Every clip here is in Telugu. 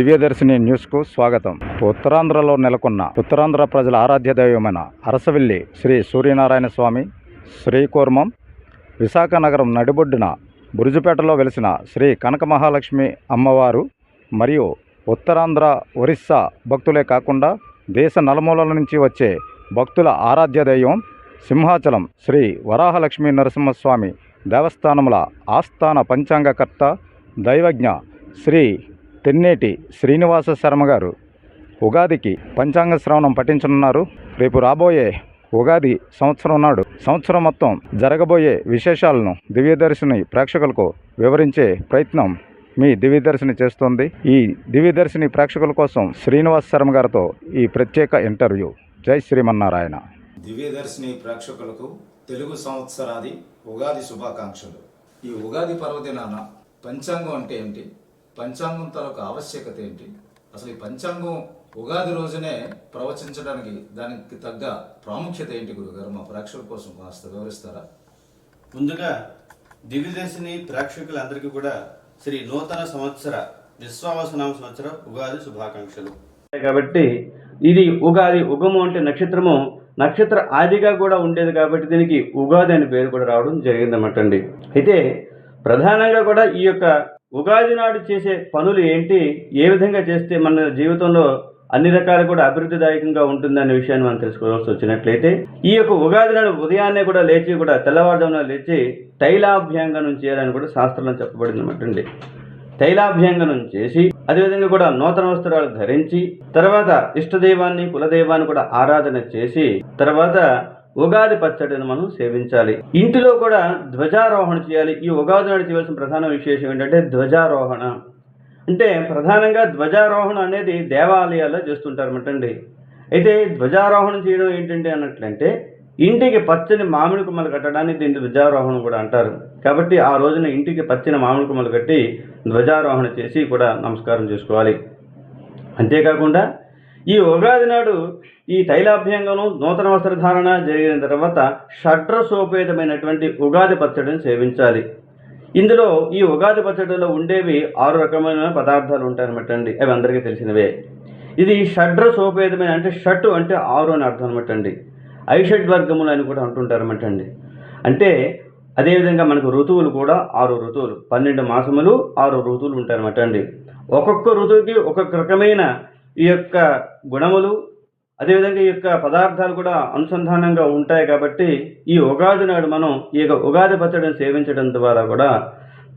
దివ్యదర్శిని న్యూస్కు స్వాగతం. ఉత్తరాంధ్రలో నెలకొన్న ఉత్తరాంధ్ర ప్రజల ఆరాధ్య దైవమైన అరసవిల్లి శ్రీ సూర్యనారాయణ స్వామి శ్రీకూర్మం విశాఖ నగరం నడిబొడ్డున బురుజుపేటలో వెలిసిన శ్రీ కనక మహాలక్ష్మి అమ్మవారు మరియు ఉత్తరాంధ్ర ఒరిస్సా భక్తులే కాకుండా దేశ నలుమూలల నుంచి వచ్చే భక్తుల ఆరాధ్య దైవం సింహాచలం శ్రీ వరాహలక్ష్మి నరసింహస్వామి దేవస్థానముల ఆస్థాన పంచాంగకర్త దైవజ్ఞ శ్రీ తెన్నేటి శ్రీనివాస శర్మ గారు ఉగాదికి పంచాంగ శ్రవణం పఠించనున్నారు. రేపు రాబోయే ఉగాది సంవత్సరం నాడు సంవత్సరం మొత్తం జరగబోయే విశేషాలను దివ్యదర్శిని ప్రేక్షకులకు వివరించే ప్రయత్నం మీ దివ్యదర్శిని చేస్తోంది. ఈ దివ్యదర్శిని ప్రేక్షకుల కోసం శ్రీనివాస్ శర్మ గారితో ఈ ప్రత్యేక ఇంటర్వ్యూ. జై శ్రీమన్నారాయణ. దివ్యదర్శిని ప్రేక్షకులకు తెలుగు సంవత్సరాది ఉగాది శుభాకాంక్షలు. ఈ ఉగాది పర్వదినాన పంచాంగం అంటే ఏంటి పంచాంగం తాలూకు ఆవశ్యకత ఏంటి? అసలు ఈ పంచాంగం ఉగాది రోజునే ప్రవచించడానికి దానికి తగ్గ ప్రాముఖ్యత ఏంటి గురుగారు మా ప్రేక్షకుల కోసం కాస్త వివరిస్తారా? ముందుగా దివ్యదర్శిని ప్రేక్షకులందరికీ కూడా శ్రీ నూతన సంవత్సర విశ్వావసనామ సంవత్సర ఉగాది శుభాకాంక్షలు. కాబట్టి ఇది ఉగాది ఉగము అంటే నక్షత్రము. నక్షత్ర ఆదిగా కూడా ఉండేది కాబట్టి దీనికి ఉగాది అనే పేరు కూడా రావడం జరిగిందన్నమాట అండి. అయితే ప్రధానంగా కూడా ఈ యొక్క ఉగాది నాడు చేసే పనులు ఏంటి? ఏ విధంగా చేస్తే మన జీవితంలో అన్ని రకాలు కూడా అభివృద్ధిదాయకంగా ఉంటుందనే విషయాన్ని మనం తెలుసుకోవాల్సి వచ్చినట్లయితే ఈ యొక్క ఉగాది నాడు ఉదయాన్నే కూడా లేచి కూడా తెల్లవారుజామున లేచి తైలాభ్యంగనం చేయాలని కూడా శాస్త్రంలో చెప్పబడింది అనమాట అండి. తైలాభ్యంగనం చేసి అదేవిధంగా కూడా నూతన వస్త్రాలు ధరించి తర్వాత ఇష్టదైవాన్ని కులదైవాన్ని కూడా ఆరాధన చేసి తర్వాత ఉగాది పచ్చడిని మనం సేవించాలి. ఇంటిలో కూడా ధ్వజారోహణ చేయాలి. ఈ ఉగాది నాడు చేయవలసిన ప్రధాన విశేషం ఏంటంటే ధ్వజారోహణ. అంటే ప్రధానంగా ధ్వజారోహణ అనేది దేవాలయాల్లో చేస్తుంటారన్నమాట అండి. అయితే ధ్వజారోహణం చేయడం ఏంటంటే అన్నట్లంటే ఇంటికి పచ్చని మామిడి కొమ్మలు కట్టడాన్ని దీన్ని ధ్వజారోహణం కూడా అంటారు. కాబట్టి ఆ రోజున ఇంటికి పచ్చని మామిడి కొమ్మలు కట్టి ధ్వజారోహణ చేసి కూడా నమస్కారం చేసుకోవాలి. అంతేకాకుండా ఈ ఉగాది నాడు ఈ తైలాభ్యంగం నూతన వస్త్రధారణ జరిగిన తర్వాత షడ్రసోపేతమైనటువంటి ఉగాది పచ్చడిని సేవించాలి. ఇందులో ఈ ఉగాది పచ్చడిలో ఉండేవి ఆరు రకమైన పదార్థాలు ఉంటాయన్నమాట అండి అవి అందరికీ తెలిసినవే. ఇది షడ్రసోపేతమైన అంటే షట్ అంటే ఆరు అని అర్థం అనమాట అండి ఐషడ్ వర్గములు అని కూడా అంటుంటారన్నమాట అండి అంటే అదేవిధంగా మనకు ఋతువులు కూడా ఆరు ఋతువులు. పన్నెండు మాసములు ఆరు ఋతువులు ఉంటాయన్నమాట అండి ఒక్కొక్క ఋతువుకి ఒక్కొక్క రకమైన ఈ యొక్క గుణములు అదేవిధంగా ఈ యొక్క పదార్థాలు కూడా అనుసంధానంగా ఉంటాయి కాబట్టి ఈ ఉగాది నాడు మనం ఈ యొక్క ఉగాది పచ్చడిని సేవించడం ద్వారా కూడా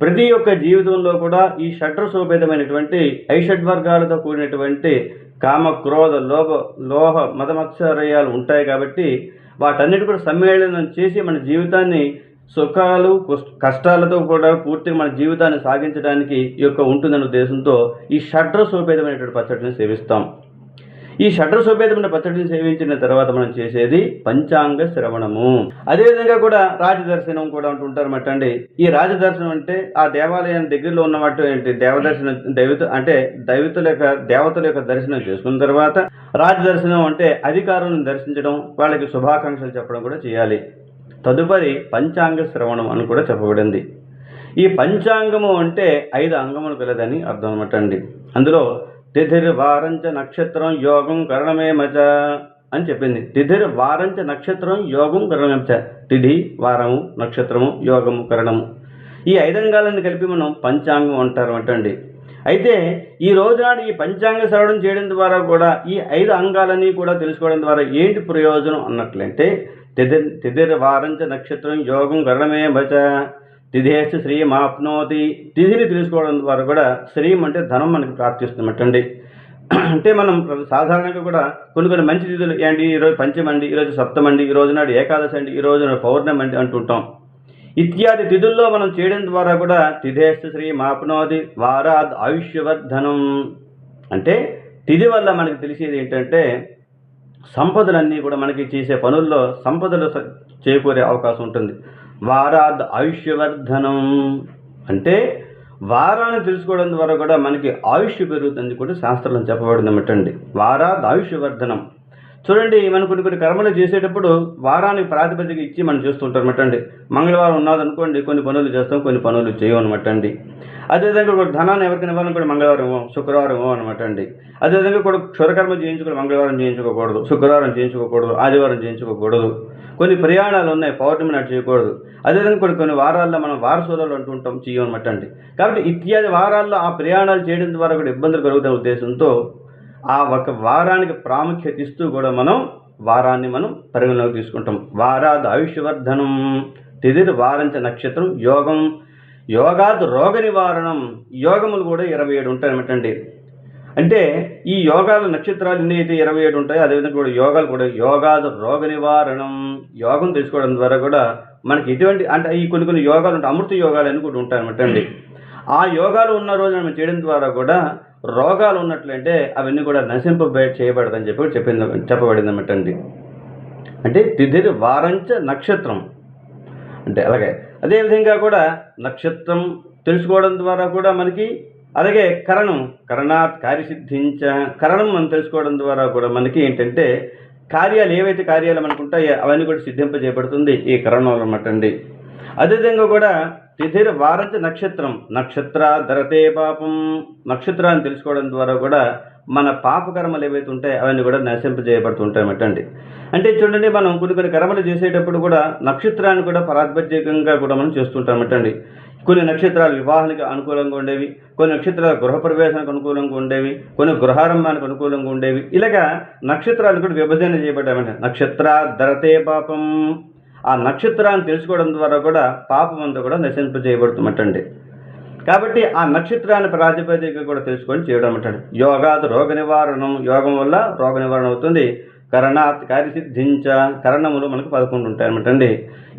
ప్రతి ఒక్క జీవితంలో కూడా ఈ షడ్రసోపేతమైనటువంటి ఐషడ్ వర్గాలతో కూడినటువంటి కామ క్రోధ లోభ లోహ మతమత్సర్యాలు ఉంటాయి కాబట్టి వాటన్నిటి కూడా సమ్మేళనం చేసి మన జీవితాన్ని సుఖాలు కష్టాలతో కూడా పూర్తిగా మన జీవితాన్ని సాగించడానికి ఈ యొక్క ఉంటుందనే ఉద్దేశంతో ఈ షడ్రసోపేతమైనటువంటి పచ్చడిని సేవిస్తాం. ఈ షడ్రసోపేతమైన పచ్చడిని సేవించిన తర్వాత మనం చేసేది పంచాంగ శ్రవణము. అదేవిధంగా కూడా రాజదర్శనం కూడా అంటుంటారు అండి ఈ రాజదర్శనం అంటే ఆ దేవాలయం దగ్గరలో ఉన్నమాట ఏంటి? దేవదర్శనం దైవత అంటే దైవతుల యొక్క దేవతల యొక్క దర్శనం చేసుకున్న తర్వాత రాజదర్శనం అంటే అధికారులను దర్శించడం వాళ్ళకి శుభాకాంక్షలు చెప్పడం కూడా చేయాలి. తదుపరి పంచాంగ శ్రవణం అని కూడా చెప్పబడింది. ఈ పంచాంగము అంటే ఐదు అంగములు కలదని అర్థం అనమాటండి అందులో తిథిర్ వారంచ నక్షత్రం యోగం కరణమేమచ అని చెప్పింది. తిథిర్ వారంచ నక్షత్రం యోగం కరణమేమచ? తిథి వారము నక్షత్రము యోగము కరణము. ఈ ఐదంగాలను కలిపి మనం పంచాంగం అంటారు అంటండి. అయితే ఈ రోజునాడు ఈ పంచాంగ శ్రవణం చేయడం ద్వారా కూడా ఈ ఐదు అంగాలని కూడా తెలుసుకోవడం ద్వారా ఏంటి ప్రయోజనం అన్నట్లంటే తిథిర్ తిథిర్ నక్షత్రం యోగం గరణమే భచ తిథేస్తు శ్రీయం ఆప్నోతి తిథిని తెలుసుకోవడం ద్వారా కూడా శ్రీయం అంటే ధనం మనకి ప్రార్థిస్తున్నట్టండి అంటే మనం సాధారణంగా కూడా కొన్ని కొన్ని మంచి తిథులు ఏంటి? ఈరోజు పంచమండి ఈరోజు సప్తమండి ఈ రోజు నాడు ఏకాదశి అండి ఈ రోజు నాడు పౌర్ణమి అండి అంటుంటాం. ఇత్యాది తిథుల్లో మనం చేయడం ద్వారా కూడా తిథేష్ శ్రీ మాప్నోది వారాద్ ఆయుష్యవర్ధనం. అంటే తిథి వల్ల మనకి తెలిసేది ఏంటంటే సంపదలన్నీ కూడా మనకి చేసే పనుల్లో సంపదలు స- చేకూరే అవకాశం ఉంటుంది. వారాద్ ఆయుష్యవర్ధనం అంటే వారాన్ని తెలుసుకోవడం ద్వారా కూడా మనకి ఆయుష్ పెరుగుతుంది కూడా శాస్త్రంలో చెప్పబడింది అన్నమాట వారాద్ ఆయుష్యవర్ధనం. చూడండి మనం కొన్ని కొన్ని కర్మలు చేసేటప్పుడు వారానికి ప్రాతిపదిక ఇచ్చి మనం చేస్తుంటాం అనమాట అండి మంగళవారం ఉన్నదనుకోండి కొన్ని పనులు చేస్తాం కొన్ని పనులు చేయం అనమాట అండి అదేవిధంగా కూడా ధనాన్ని ఎవరికైనా ఇవ్వాలనుకోండి మంగళవారం శుక్రవారం అనమాట అండి అదేవిధంగా కూడా క్షురకర్మ చేయించుకుని మంగళవారం చేయించుకోకూడదు శుక్రవారం చేయించుకోకూడదు ఆదివారం చేయించుకోకూడదు. కొన్ని ప్రయాణాలు ఉన్నాయి పౌర్ణమి నాటి చేయకూడదు. అదేవిధంగా కొన్ని కొన్ని వారాల్లో మనం వారసులలో అంటుంటాం చేయమన్నమాట అండి కాబట్టి ఇత్యాది వారాల్లో ఆ ప్రయాణాలు చేయడం ద్వారా కూడా ఇబ్బందులు కలుగుతున్న ఉద్దేశంతో ఆ ఒక వారానికి ప్రాముఖ్యత ఇస్తూ కూడా మనం వారాన్ని మనం పరిగణలోకి తీసుకుంటాం. వారాది ఆయుష్వర్ధనం తిదిర్ వారంచ నక్షత్రం యోగం యోగాది రోగ నివారణం యోగములు కూడా ఇరవై ఏడు ఉంటాయన్నమాటండి అంటే ఈ యోగాల నక్షత్రాలు ఎన్ని అయితే ఇరవై ఏడు ఉంటాయో అదేవిధంగా కూడా యోగాలు కూడా యోగాది రోగ నివారణం యోగం తెలుసుకోవడం ద్వారా కూడా మనకి ఎటువంటి అంటే ఈ కొన్ని కొన్ని యోగాలు ఉంటాయి అమృత యోగాలు అని కూడా ఉంటాయన్నమాట అండి. ఆ యోగాలు ఉన్న రోజు మనం చేయడం ద్వారా కూడా రోగాలు ఉన్నట్లంటే అవన్నీ కూడా నశింప చేయబడదని చెప్పి చెప్పింది చెప్పబడింది అనమాట అండి. అంటే తిథిరి వారంచ నక్షత్రం. అంటే అలాగే అదేవిధంగా కూడా నక్షత్రం తెలుసుకోవడం ద్వారా కూడా మనకి అలాగే కరణం కరణాత్ కార్యసిద్ధించ కరణం మనం తెలుసుకోవడం ద్వారా కూడా మనకి ఏంటంటే కార్యాలు ఏవైతే కార్యాలు మనకుంటాయో అవన్నీ కూడా సిద్ధింపజేయబడుతుంది ఈ కరణం అన్నమాట అండి. అదేవిధంగా కూడా తిథిర్ వారంత నక్షత్రం. నక్షత్ర ధరతే పాపం. నక్షత్రాన్ని తెలుసుకోవడం ద్వారా కూడా మన పాపకర్మలు ఏవైతే ఉంటాయో అవన్నీ కూడా నశింపజేయబడుతుంటాయి అండి. అంటే చూడండి మనం కొన్ని కొన్ని కర్మలు చేసేటప్పుడు కూడా నక్షత్రాన్ని కూడా ప్రాతిపదికంగా కూడా మనం చేస్తుంటామటండి అండి. కొన్ని నక్షత్రాలు వివాహానికి అనుకూలంగా ఉండేవి కొన్ని నక్షత్రాలు గృహప్రవేశానికి అనుకూలంగా ఉండేవి కొన్ని గృహారంభానికి అనుకూలంగా ఉండేవి. ఇలాగా నక్షత్రాలు కూడా విభజన చేయబడ్డామంటే నక్షత్ర ధరతే పాపం. ఆ నక్షత్రాన్ని తెలుసుకోవడం ద్వారా కూడా పాపం అంతా కూడా నశింపజేయబడుతున్నట్టండి కాబట్టి ఆ నక్షత్రాన్ని ప్రాతిపదిక కూడా తెలుసుకొని చేయడం అంటాడు. యోగాది రోగ నివారణం యోగం వల్ల రోగ నివారణ అవుతుంది. కరణాత్ కార్యసిద్ధించ. కరణములు మనకు పదకొండు ఉంటాయి అనమాట అండి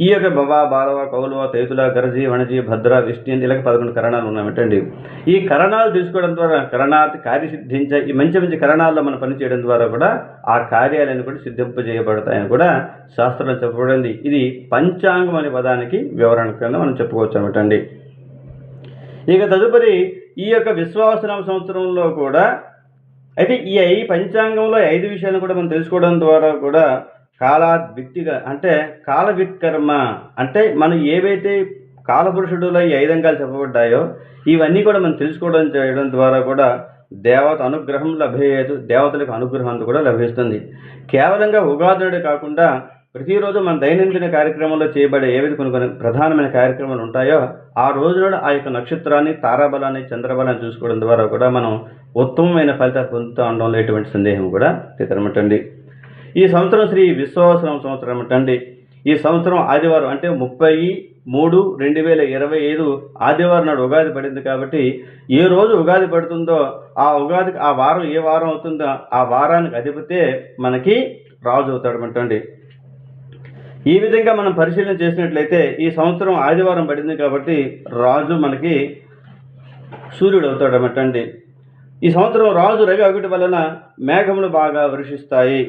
ఈ యొక్క బబా బాలవ కౌలవ తైతుల గరజి వణజి భద్ర విష్ణు ఇలాగ పదకొండు కరణాలు ఉన్నాయన్నమాటండి ఈ కరణాలు తీసుకోవడం ద్వారా కరణాత్ కార్యసిద్ధించ ఈ మంచి మంచి కరణాల్లో మనం పని చేయడం ద్వారా కూడా ఆ కార్యాలను కూడా సిద్ధింపజేయబడతాయని కూడా శాస్త్రంలో చెప్పబడింది. ఇది పంచాంగం అనే పదానికి వివరణ కింద మనం చెప్పుకోవచ్చు అనమాట అండి ఇక తదుపరి ఈ యొక్క విశ్వాసనామ సంవత్సరంలో కూడా అయితే ఈ ఐ పంచాంగంలో ఐదు విషయాలను కూడా మనం తెలుసుకోవడం ద్వారా కూడా కాలాద్విక్తిగా అంటే కాలవిత్కర్మ అంటే మనం ఏవైతే కాలపురుషుడులో ఈ ఐదు అంగాలు చెప్పబడ్డాయో ఇవన్నీ కూడా మనం తెలుసుకోవడం చేయడం ద్వారా కూడా దేవత అనుగ్రహం లభ్యలేదు దేవతలకు అనుగ్రహం కూడా లభిస్తుంది. కేవలంగా ఉగాదుడు కాకుండా ప్రతిరోజు మన దైనందిన కార్యక్రమంలో చేయబడే ఏవైతే కొన్ని కొన్ని ప్రధానమైన కార్యక్రమాలు ఉంటాయో ఆ రోజున ఆ యొక్క నక్షత్రాన్ని తారాబలాన్ని చంద్రబలాన్ని చూసుకోవడం ద్వారా కూడా మనం ఉత్తమమైన ఫలితాలు పొందుతూ ఉండడంలో ఎటువంటి సందేహం కూడా తెతరమటండి ఈ సంవత్సరం శ్రీ విశ్వాసనం సంవత్సరం అంటండి ఈ సంవత్సరం ఆదివారం అంటే ముప్పై మూడు రెండు వేల ఇరవై ఐదు ఆదివారం నాడు ఉగాది పడింది కాబట్టి ఏ రోజు ఉగాది పడుతుందో ఆ ఉగాదికి ఆ వారం ఏ వారం అవుతుందో ఆ వారానికి అధిపతే మనకి రాజు అవుతాడమంటండి ఈ విధంగా మనం పరిశీలన చేసినట్లయితే ఈ సంవత్సరం ఆదివారం పడింది కాబట్టి రాజు మనకి సూర్యుడు అవుతాడన్నమాట అండి ఈ సంవత్సరం రాజు రవి ఒకటి వలన మేఘములు బాగా వర్షిస్తాయి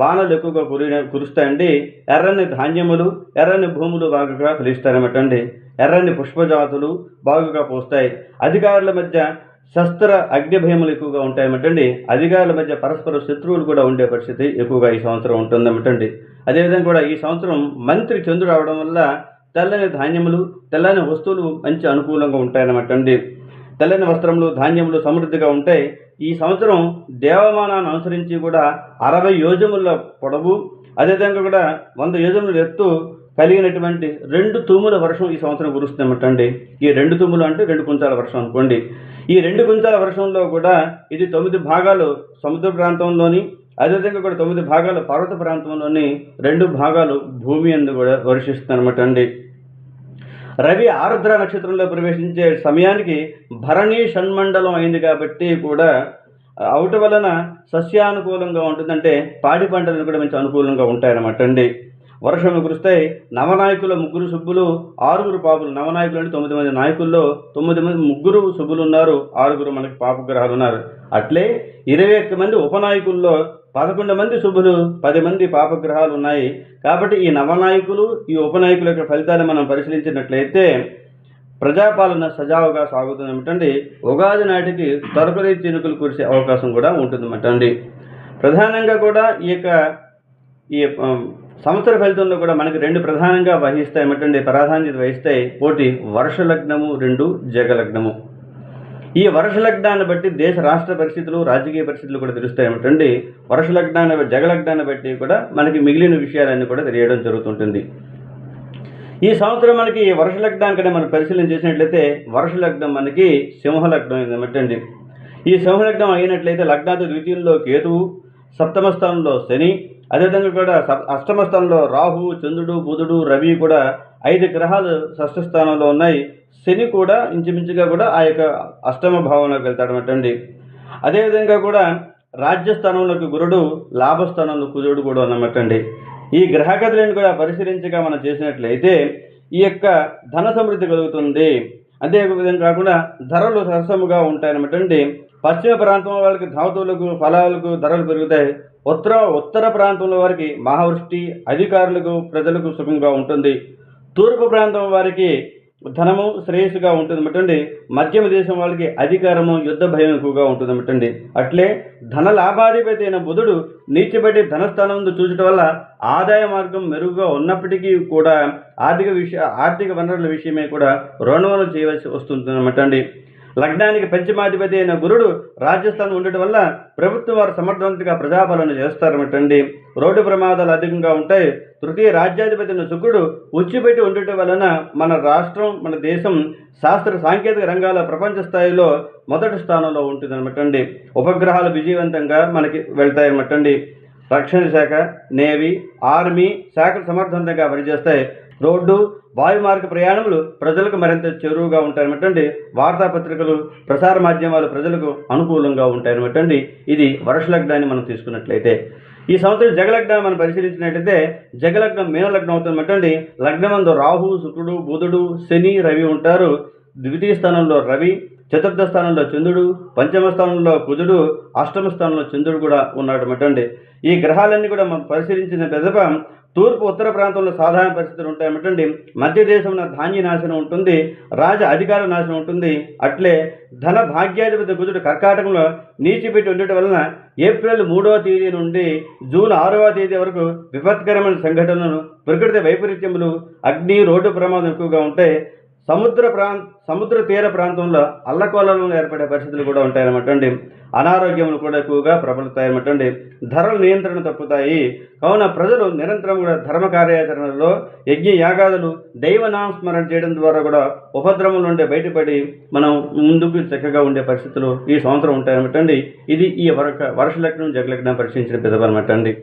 వానలు ఎక్కువగా కురి కురుస్తాయండి. ఎర్రని ధాన్యములు ఎర్రని భూములు బాగా ఫలిస్తాయన్నమాట అండి ఎర్రని పుష్పజాతులు బాగుగా పోస్తాయి. అధికారుల మధ్య శస్త్ర అగ్నిభయములు ఎక్కువగా ఉంటాయన్నమాటండి అధికారుల మధ్య పరస్పర శత్రువులు కూడా ఉండే పరిస్థితి ఎక్కువగా ఈ సంవత్సరం ఉంటుందన్నమాటండి అదేవిధంగా కూడా ఈ సంవత్సరం మంత్రి చంద్రుడు అవడం వల్ల తెల్లని ధాన్యములు తెల్లని వస్తువులు మంచి అనుకూలంగా ఉంటాయన్నమాటండి తెల్లని వస్త్రములు ధాన్యములు సమృద్ధిగా ఉంటాయి. ఈ సంవత్సరం దేవమానాన్ని అనుసరించి కూడా అరవై యోజముల పొడవు అదేవిధంగా కూడా వంద యోజముల ఎత్తు కలిగినటువంటి రెండు తుమ్ముల వర్షం ఈ సంవత్సరం కురుస్తుందన్నమాట అండి ఈ రెండు తుమ్ములు అంటే రెండు కుంచాల వర్షం అనుకోండి. ఈ రెండు కుంచాల వర్షంలో కూడా ఇది తొమ్మిది భాగాలు సముద్ర ప్రాంతంలోని అదేవిధంగా కూడా తొమ్మిది భాగాలు పర్వత ప్రాంతంలోని రెండు భాగాలు భూమి అందు కూడా వర్షిస్తుందన్నమాట అండి రవి ఆరుద్ర నక్షత్రంలో ప్రవేశించే సమయానికి భరణి షణ్మండలం అయింది కాబట్టి కూడా అవుట వలన సస్యానుకూలంగా ఉంటుందంటే పాడి పంటలు కూడా మంచి అనుకూలంగా ఉంటాయన్నమాట అండి. వర్షం కురుస్తాయి నవనాయకుల ముగ్గురు సుబ్బులు ఆరుగురు పాపులు నవనాయకులు అంటే తొమ్మిది మంది నాయకుల్లో తొమ్మిది మంది ముగ్గురు సుబ్బులు ఉన్నారు ఆరుగురు మనకి పాపగ్రహాలు ఉన్నారు అట్లే ఇరవై ఒక్క మంది ఉపనాయకుల్లో పదకొండు మంది శుభులు పది మంది పాపగ్రహాలు ఉన్నాయి కాబట్టి ఈ నవనాయకులు ఈ ఉపనాయకుల యొక్క ఫలితాన్ని మనం పరిశీలించినట్లయితే ప్రజాపాలన సజావుగా సాగుతుందన్నమాటండి ఉగాది నాటికి తొరకరి చినుకులు కురిసే అవకాశం కూడా ఉంటుందన్నమాట అండి. ప్రధానంగా కూడా ఈ యొక్క ఈ సంవత్సర ఫలితంలో కూడా మనకి రెండు ప్రధానంగా వహిస్తాయి. ఏమిటంటే ప్రాధాన్యత వహిస్తాయి. ఒకటి వర్ష లగ్నము. రెండు జగలగ్నము ఈ వర్ష లగ్నాన్ని బట్టి దేశ రాష్ట్ర పరిస్థితులు రాజకీయ పరిస్థితులు కూడా తెలుస్తాయి. ఏమిటండి వర్ష లగ్నాన్ని జగలగ్నాన్ని బట్టి కూడా మనకి మిగిలిన విషయాలన్నీ కూడా తెలియడం జరుగుతుంటుంది. ఈ సంవత్సరం మనకి వర్ష లగ్నానికనే మనం పరిశీలన చేసినట్లయితే వర్ష లగ్నం మనకి సింహ లగ్నం ఏమిటండి? ఈ సింహ లగ్నం అయినట్లయితే లగ్నాది ద్వితీయంలో కేతువు సప్తమ స్థానంలో శని అదేవిధంగా కూడా సప్ అష్టమ స్థానంలో రాహు చంద్రుడు బుధుడు రవి కూడా ఐదు గ్రహాలు షష్ఠ స్థానంలో ఉన్నాయి. శని కూడా ఇంచుమించుగా కూడా ఆ యొక్క అష్టమ భావంలోకి వెళ్తాడనమాట అండి అదేవిధంగా కూడా రాజ్యస్థానంలోకి గురుడు లాభస్థానంలో కుజుడు కూడా ఉన్నమాట అండి ఈ గ్రహగతులను కూడా పరిశీలించగా మనం చేసినట్లయితే ఈ యొక్క ధన సమృద్ధి కలుగుతుంది. అదే విధంగా కాకుండా ధరలు సరసముగా ఉంటాయన్నమాట అండి పశ్చిమ ప్రాంతం వాళ్ళకి ధాతువులకు ఫలాలకు ధరలు పెరుగుతాయి. ఉత్తర ఉత్తర ప్రాంతంలో వారికి మహావృష్టి అధికారులకు ప్రజలకు సుఖంగా ఉంటుంది. తూర్పు ప్రాంతం వారికి ధనము శ్రేయస్సుగా ఉంటుంది అన్నమాట మధ్యమ దేశం వాళ్ళకి అధికారము యుద్ధ భయం ఎక్కువగా ఉంటుంది అన్నమాట అట్లే ధన లాభాధిపతి అయిన బుధుడు నీచబడి ధనస్థానం చూచడం వల్ల ఆదాయ మార్గం మెరుగుగా ఉన్నప్పటికీ కూడా ఆర్థిక విషయ ఆర్థిక వనరుల విషయమే కూడా రుణములు చేయవలసి వస్తుంది అండి. లగ్నానికి పంచమాధిపతి అయిన గురుడు రాజస్థాన్ ఉండటం వల్ల ప్రభుత్వం వారు సమర్థవంతంగా ప్రజాపాలన చేస్తారన్నటండి. రోడ్డు ప్రమాదాలు అధికంగా ఉంటాయి. తృతీయ రాజ్యాధిపతి అయిన శుక్రుడు ఉచ్చిపెట్టి ఉండటం వలన మన రాష్ట్రం మన దేశం శాస్త్ర సాంకేతిక రంగాల ప్రపంచ స్థాయిలో మొదటి స్థానంలో ఉంటుందన్నమాటండి ఉపగ్రహాలు విజయవంతంగా మనకి వెళ్తాయన్నమాటండి రక్షణ శాఖ నేవీ ఆర్మీ శాఖలు సమర్థవంతంగా పనిచేస్తాయి. రోడ్డు వాయు మార్గ ప్రయాణములు ప్రజలకు మరింత చేరువుగా ఉంటాయన్నమాటండి వార్తాపత్రికలు ప్రసార మాధ్యమాలు ప్రజలకు అనుకూలంగా ఉంటాయన్నమాటండి ఇది వరుష లగ్నాన్ని మనం తీసుకున్నట్లయితే. ఈ సంవత్సరం జగలగ్నాన్ని మనం పరిశీలించినట్లయితే జగలగ్నం మీనలగ్నం అవుతుందన్నమాటండి లగ్నమందు రాహు శుక్రుడు బుధుడు శని రవి ఉంటారు. ద్వితీయ స్థానంలో రవి చతుర్థ స్థానంలో చంద్రుడు పంచమ స్థానంలో కుజుడు అష్టమ స్థానంలో చంద్రుడు కూడా ఉన్నాడు అన్నమాటండి ఈ గ్రహాలన్నీ కూడా మనం పరిశీలించిన పెదప తూర్పు ఉత్తర ప్రాంతంలో సాధారణ పరిస్థితులు ఉంటాయన్నమాటండి మధ్య దేశంలో ధాన్య నాశనం ఉంటుంది రాజ అధికార నాశనం ఉంటుంది. అట్లే ధన భాగ్యాధిపతి కుజుడు కర్కాటకంలో నీచిపెట్టి ఉండటం వలన ఏప్రిల్ మూడవ తేదీ నుండి జూన్ ఆరవ తేదీ వరకు విపత్కరమైన సంఘటనలు ప్రకృతి వైపరీత్యములు అగ్ని రోడ్డు ప్రమాదం ఎక్కువగా ఉంటాయి. సముద్ర ప్రాంత సముద్ర తీర ప్రాంతంలో అల్లకోలంలో ఏర్పడే పరిస్థితులు కూడా ఉంటాయన్నమాట అండి అనారోగ్యములు కూడా ఎక్కువగా ప్రబలుతాయన్నమాట అండి ధరల నియంత్రణ తప్పుతాయి. కావున ప్రజలు నిరంతరం కూడా ధర్మ కార్యాచరణలో యజ్ఞ యాగాదులు దైవనామస్మరణ చేయడం ద్వారా కూడా ఉపద్రవం నుండి బయటపడి మనం ముందుకు చక్కగా ఉండే పరిస్థితులు ఈ సంవత్సరం ఉంటాయన్నమాట అండి ఇది ఈ వరక వర్ష లగ్నం జగలగ్నం పరిశీలించిన పెద్దవన్నమాట అండి